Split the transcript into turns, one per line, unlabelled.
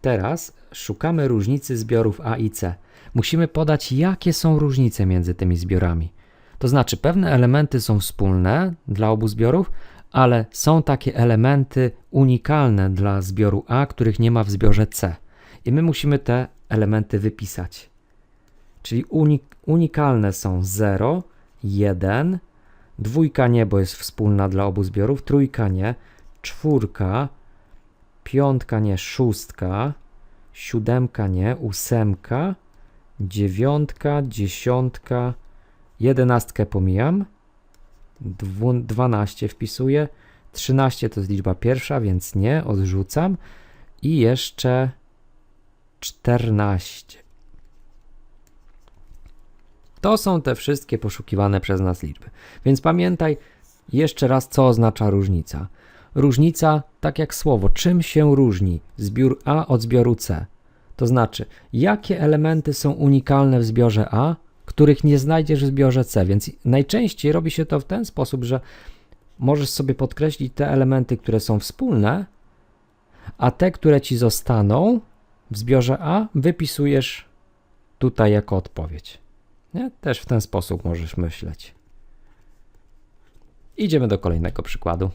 Teraz szukamy różnicy zbiorów A i C. Musimy podać, jakie są różnice między tymi zbiorami. To znaczy, pewne elementy są wspólne dla obu zbiorów, ale są takie elementy unikalne dla zbioru A, których nie ma w zbiorze C. I my musimy te elementy wypisać. Czyli unik- unikalne są 0, 1, dwójka nie, bo jest wspólna dla obu zbiorów, trójka nie, czwórka, piątka nie, szóstka, siódemka nie, ósemka, dziewiątka, dziesiątka, jedenastkę pomijam, 12 wpisuję, 13 to jest liczba pierwsza, więc nie, odrzucam i jeszcze 14. To są te wszystkie poszukiwane przez nas liczby. Więc pamiętaj jeszcze raz, co oznacza różnica. Różnica, tak jak słowo, czym się różni zbiór A od zbioru C? To znaczy, jakie elementy są unikalne w zbiorze A, których nie znajdziesz w zbiorze C. Więc najczęściej robi się to w ten sposób, że możesz sobie podkreślić te elementy, które są wspólne, a te, które ci zostaną w zbiorze A, wypisujesz tutaj jako odpowiedź. Nie? Też w ten sposób możesz myśleć. Idziemy do kolejnego przykładu.